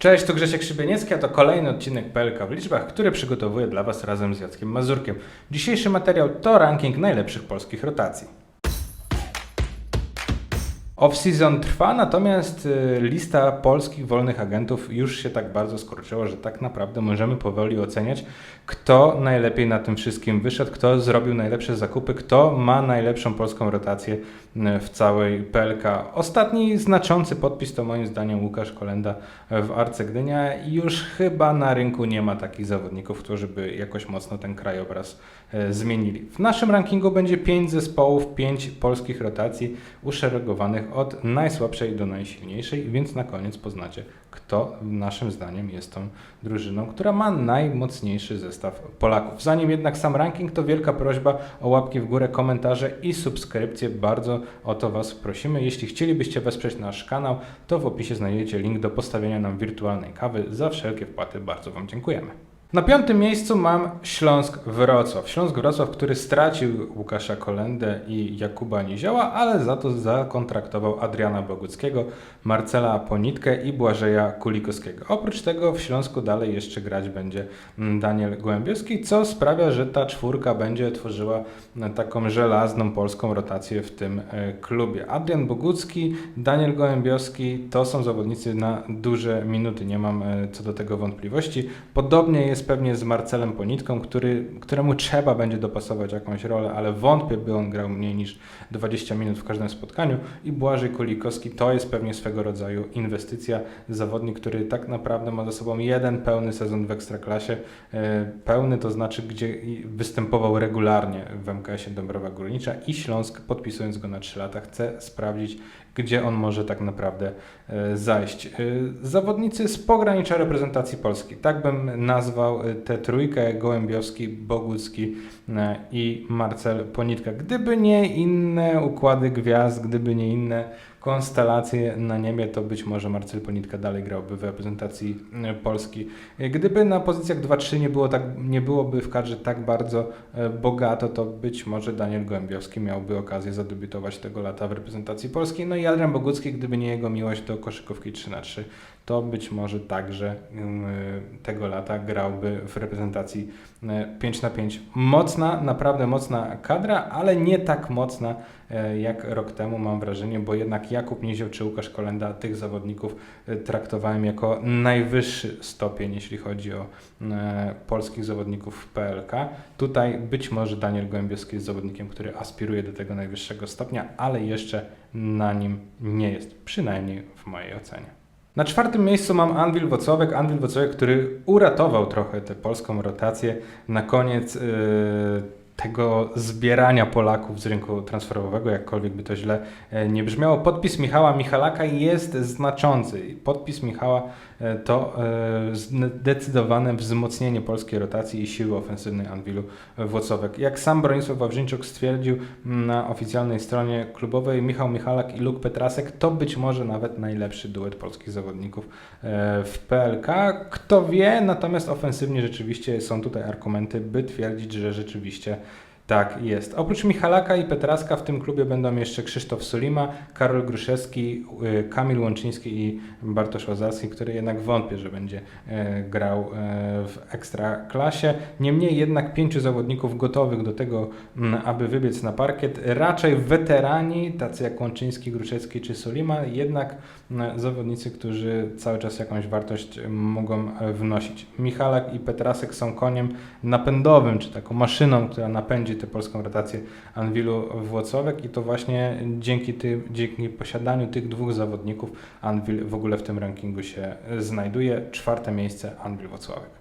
Cześć, to Grzesiek Szybieniecki, a to kolejny odcinek PLK w liczbach, który przygotowuję dla Was razem z Jackiem Mazurkiem. Dzisiejszy materiał to ranking najlepszych polskich rotacji. Off-season trwa, natomiast y, lista polskich wolnych agentów już się tak bardzo skurczyła, że tak naprawdę możemy powoli oceniać, kto najlepiej na tym wszystkim wyszedł, kto zrobił najlepsze zakupy, kto ma najlepszą polską rotację y, w całej PLK. Ostatni znaczący podpis to moim zdaniem Łukasz Kolenda w Arce Gdynia już chyba na rynku nie ma takich zawodników, którzy by jakoś mocno ten krajobraz e, zmienili. W naszym rankingu będzie 5 zespołów, 5 polskich rotacji uszeregowanych od najsłabszej do najsilniejszej, więc na koniec poznacie, kto naszym zdaniem jest tą drużyną, która ma najmocniejszy zestaw Polaków. Zanim jednak sam ranking, to wielka prośba o łapki w górę, komentarze i subskrypcje. Bardzo o to Was prosimy. Jeśli chcielibyście wesprzeć nasz kanał, to w opisie znajdziecie link do postawienia nam wirtualnej kawy. Za wszelkie wpłaty bardzo Wam dziękujemy. Na piątym miejscu mam Śląsk Wrocław. Śląsk Wrocław, który stracił Łukasza Kolendę i Jakuba Nizioła, ale za to zakontraktował Adriana Boguckiego, Marcela Ponitkę i Błażeja Kulikowskiego. Oprócz tego w Śląsku dalej jeszcze grać będzie Daniel Gołębiowski, co sprawia, że ta czwórka będzie tworzyła taką żelazną polską rotację w tym e, klubie. Adrian Bogucki, Daniel Gołębiowski to są zawodnicy na duże minuty, nie mam e, co do tego wątpliwości. Podobnie jest pewnie z Marcelem Ponitką, który, któremu trzeba będzie dopasować jakąś rolę, ale wątpię, by on grał mniej niż 20 minut w każdym spotkaniu. I Błażej Kulikowski to jest pewnie swego rodzaju inwestycja. Zawodnik, który tak naprawdę ma za sobą jeden pełny sezon w Ekstraklasie. E, Pełny to znaczy, gdzie występował regularnie w MKS-ie Dąbrowa Górnicza i Śląsk, podpisując go na 3 lata, chce sprawdzić, gdzie on może tak naprawdę e, zajść. E, Zawodnicy z pogranicza reprezentacji Polski, tak bym nazwał e, tę trójkę, Gołębiowski, Bogucki i Marcel Ponitka. Gdyby nie inne układy gwiazd, gdyby nie inne konstelacje na niebie, to być może Marcel Ponitka dalej grałby w reprezentacji e, Polski. E, Gdyby na pozycjach 2-3 nie, było tak, nie byłoby w kadrze tak bardzo e, bogato, to być może Daniel Gołębiowski miałby okazję zadebiutować tego lata w reprezentacji Polskiej. No i Adrian Bogucki, gdyby nie jego miłość do koszykówki 3 na 3 to być może także ym, tego lata grałby w reprezentacji y, 5 na 5. Mocna, naprawdę mocna kadra, ale nie tak mocna e, jak rok temu mam wrażenie, bo jednak Jakub Nizioł czy Łukasz Kolenda tych zawodników traktowałem jako najwyższy stopień, jeśli chodzi o polskich zawodników w PLK. Tutaj być może Daniel Gołębiowski jest zawodnikiem, który aspiruje do tego najwyższego stopnia, ale jeszcze na nim nie jest, przynajmniej w mojej ocenie. Na czwartym miejscu mam Anwil Wocławek. Anwil Wocławek, który uratował trochę tę polską rotację na koniec yy, tego zbierania Polaków z rynku transferowego, jakkolwiek by to źle e, nie brzmiało. Podpis Michała Michalaka jest znaczący. Podpis Michała e, to e, zdecydowane wzmocnienie polskiej rotacji i siły ofensywnej Anwilu Włocławek. Jak sam Bronisław Wawrzyńczuk stwierdził na oficjalnej stronie klubowej, Michał Michalak i Luke Petrasek to być może nawet najlepszy duet polskich zawodników w PLK. Kto wie, natomiast ofensywnie rzeczywiście są tutaj argumenty, by twierdzić, że rzeczywiście tak jest. Oprócz Michalaka i Petraska w tym klubie będą jeszcze Krzysztof Sulima, Karol Gruszewski, y, Kamil Łączyński i Bartosz Łazarski, który jednak wątpię, że będzie e, grał e, w ekstraklasie. Niemniej jednak pięciu zawodników gotowych do tego, m, aby wybiec na parkiet. Raczej weterani, tacy jak Łączyński, Gruszewski czy Sulima, jednak m, zawodnicy, którzy cały czas jakąś wartość m, mogą e, wnosić. Michalak i Petrasek są koniem napędowym, czy taką maszyną, która napędzi tę polską rotację Anwilu Włocławek i to właśnie dzięki, ty, dzięki posiadaniu tych dwóch zawodników Anwil w ogóle w tym rankingu się znajduje. Czwarte miejsce Anwil Włocławek.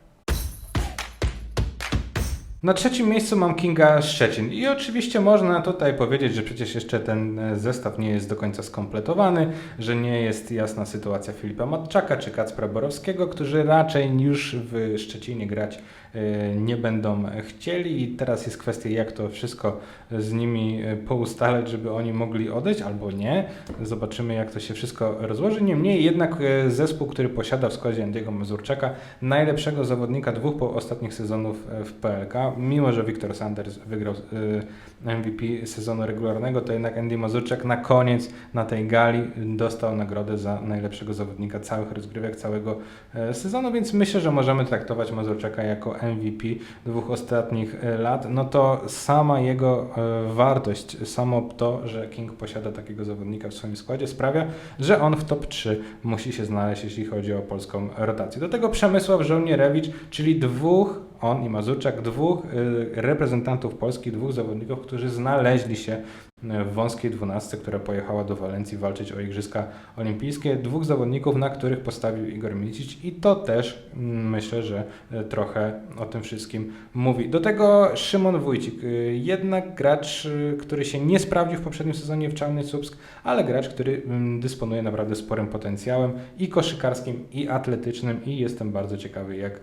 Na trzecim miejscu mam Kinga Szczecin i oczywiście można tutaj powiedzieć, że przecież jeszcze ten e, zestaw nie jest do końca skompletowany, że nie jest jasna sytuacja Filipa Matczaka czy Kacpra Borowskiego, którzy raczej już w Szczecinie grać e, nie będą chcieli i teraz jest kwestia jak to wszystko z nimi e, poustalać, żeby oni mogli odejść albo nie. Zobaczymy jak to się wszystko rozłoży. Niemniej jednak zespół, który posiada w składzie Andiego Mazurczaka najlepszego zawodnika dwóch ostatnich sezonów w PLK Mimo, że Victor Sanders wygrał y, MVP sezonu regularnego, to jednak Andy Mazurczak na koniec na tej gali dostał nagrodę za najlepszego zawodnika całych rozgrywek, całego e, sezonu, więc myślę, że możemy traktować Mazurczaka jako MVP dwóch ostatnich e, lat. No to sama jego wartość, samo to, że King posiada takiego zawodnika w swoim składzie sprawia, że on w top 3 musi się znaleźć, jeśli chodzi o polską rotację. Do tego Przemysław Żołnierewicz, czyli dwóch, on i Mazurczak, dwóch y, reprezentantów Polski, dwóch zawodników, którzy znaleźli się w wąskiej dwunastce, która pojechała do Walencji walczyć o Igrzyska Olimpijskie. Dwóch zawodników, na których postawił Igor Milicic i to też mm, myślę, że y, trochę o tym wszystkim mówi. Do tego Szymon Wójcik, y, jednak gracz, y, który się nie sprawdził w poprzednim sezonie w Czarny Słupsk, ale gracz, który mm, dysponuje naprawdę sporym potencjałem i koszykarskim, i atletycznym i jestem bardzo ciekawy, jak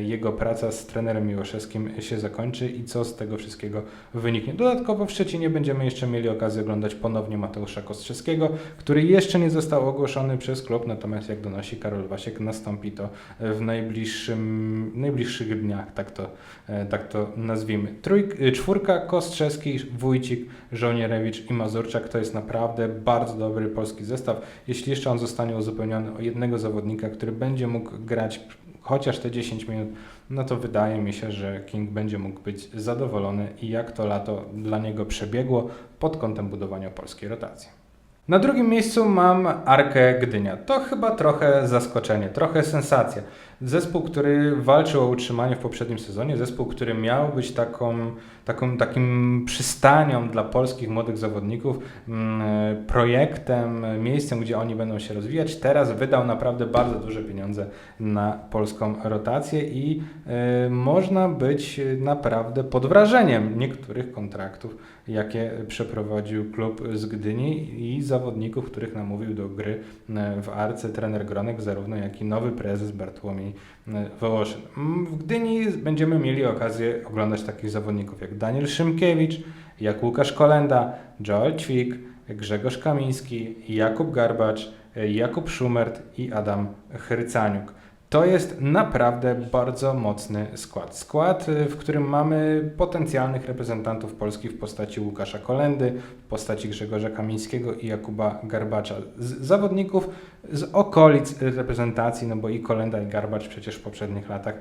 jego praca z trenerem Miłoszewskim się zakończy i co z tego wszystkiego wyniknie. Dodatkowo w Szczecinie będziemy jeszcze mieli okazję oglądać ponownie Mateusza Kostrzewskiego, który jeszcze nie został ogłoszony przez klub, natomiast jak donosi Karol Wasiek, nastąpi to w najbliższym, najbliższych dniach, tak to, e, tak to nazwijmy. Trójk, e, czwórka Kostrzewski, Wójcik, Żołnierewicz i Mazurczak to jest naprawdę bardzo dobry polski zestaw. Jeśli jeszcze on zostanie uzupełniony o jednego zawodnika, który będzie mógł grać chociaż te 10 minut, no to wydaje mi się, że King będzie mógł być zadowolony i jak to lato dla niego przebiegło pod kątem budowania polskiej rotacji. Na drugim miejscu mam Arkę Gdynia. To chyba trochę zaskoczenie, trochę sensacja. Zespół, który walczył o utrzymanie w poprzednim sezonie, zespół, który miał być taką, taką, takim przystanią dla polskich młodych zawodników, mm, projektem, miejscem, gdzie oni będą się rozwijać, teraz wydał naprawdę bardzo duże pieniądze na polską rotację i y, można być naprawdę pod wrażeniem niektórych kontraktów, jakie przeprowadził klub z Gdyni i zawodników, których namówił do gry y, w Arce trener Gronek, zarówno jak i nowy prezes Bartłomiej Wołoszyn. Mm, W Gdyni będziemy mieli okazję oglądać takich zawodników jak Daniel Szymkiewicz, jak Łukasz Kolenda, Joel Ćwik, Grzegorz Kamiński, Jakub Garbacz, Jakub Szumert i Adam Chrycaniuk. To jest naprawdę bardzo mocny skład. Skład, y, w którym mamy potencjalnych reprezentantów Polski w postaci Łukasza Kolendy, w postaci Grzegorza Kamińskiego i Jakuba Garbacza. Z zawodników z okolic reprezentacji, no bo i Kolenda i Garbacz przecież w poprzednich latach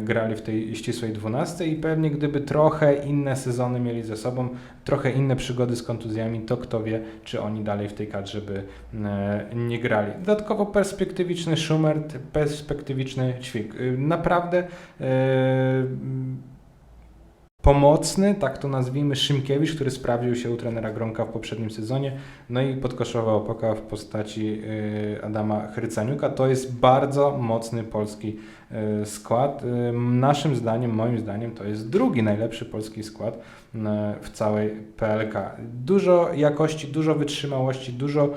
grali w tej ścisłej dwunastce i pewnie gdyby trochę inne sezony mieli ze sobą, trochę inne przygody z kontuzjami, to kto wie, czy oni dalej w tej kadrze by nie grali. Dodatkowo perspektywiczny Schumert, perspektywiczny Ćwik. Y, Naprawdę e, pomocny, tak to nazwijmy, Szymkiewicz, który sprawdził się u trenera Gronka w poprzednim sezonie, no i podkoszowa opoka w postaci y, Adama Chrycaniuka. To jest bardzo mocny polski skład. Y, Naszym zdaniem, moim zdaniem, to jest drugi najlepszy polski skład y, w całej PLK. Dużo jakości, dużo wytrzymałości, dużo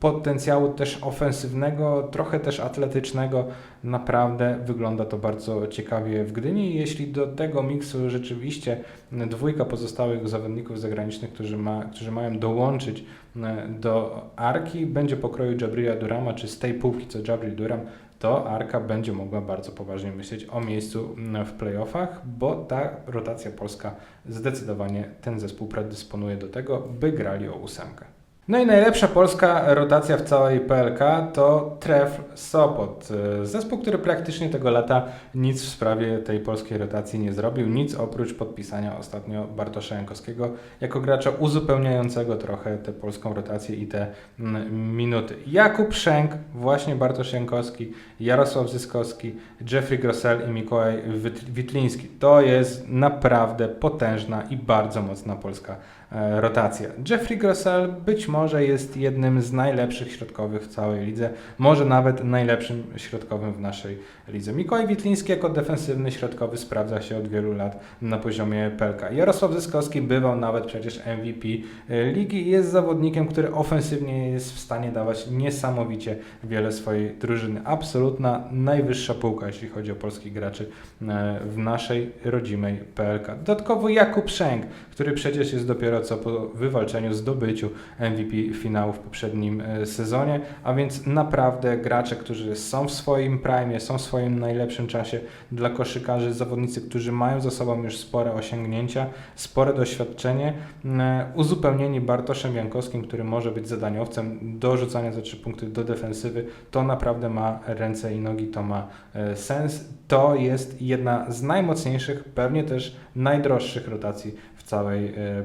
potencjału też ofensywnego, trochę też atletycznego. Naprawdę wygląda to bardzo ciekawie w Gdyni. Jeśli do tego miksu rzeczywiście dwójka pozostałych zawodników zagranicznych, którzy, ma, którzy mają dołączyć e, do Arki, będzie pokroju Jabrila Durama, czy z tej półki co Jabril Duram, to Arka będzie mogła bardzo poważnie myśleć o miejscu w playoffach, bo ta rotacja polska zdecydowanie ten zespół predysponuje do tego, by grali o ósemkę. No i najlepsza polska rotacja w całej PLK to Tref Sopot. E, Zespół, który praktycznie tego lata nic w sprawie tej polskiej rotacji nie zrobił, nic oprócz podpisania ostatnio Bartosza Jankowskiego jako gracza uzupełniającego trochę tę polską rotację i te mm, minuty. Jakub Szenk, właśnie Bartosz Jankowski, Jarosław Zyskowski, Jeffrey Grossel i Mikołaj Wit- Witliński. To jest naprawdę potężna i bardzo mocna polska rotacja. Jeffrey Grossel być może jest jednym z najlepszych środkowych w całej lidze, może nawet najlepszym środkowym w naszej lidze. Mikołaj Witliński jako defensywny środkowy sprawdza się od wielu lat na poziomie PLK. Jarosław Zyskowski bywał nawet przecież MVP e, ligi i jest zawodnikiem, który ofensywnie jest w stanie dawać niesamowicie wiele swojej drużyny. Absolutna najwyższa półka, jeśli chodzi o polskich graczy e, w naszej rodzimej PLK. Dodatkowo Jakub Szenk, który przecież jest dopiero co po wywalczeniu, zdobyciu MVP finału w poprzednim e, sezonie, a więc naprawdę gracze, którzy są w swoim prime, są w swoim najlepszym czasie dla koszykarzy, zawodnicy, którzy mają za sobą już spore osiągnięcia, spore doświadczenie, m, uzupełnieni Bartoszem Jankowskim, który może być zadaniowcem do rzucania za trzy punkty do defensywy, to naprawdę ma ręce i nogi, to ma e, sens. To jest jedna z najmocniejszych, pewnie też najdroższych rotacji w całej e,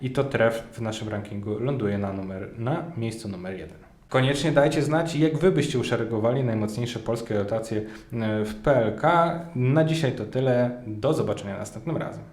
I to tref w naszym rankingu ląduje na, numer, na miejscu numer jeden. Koniecznie dajcie znać, jak Wy byście uszeregowali najmocniejsze polskie rotacje e, w PLK. Na dzisiaj to tyle. Do zobaczenia następnym razem.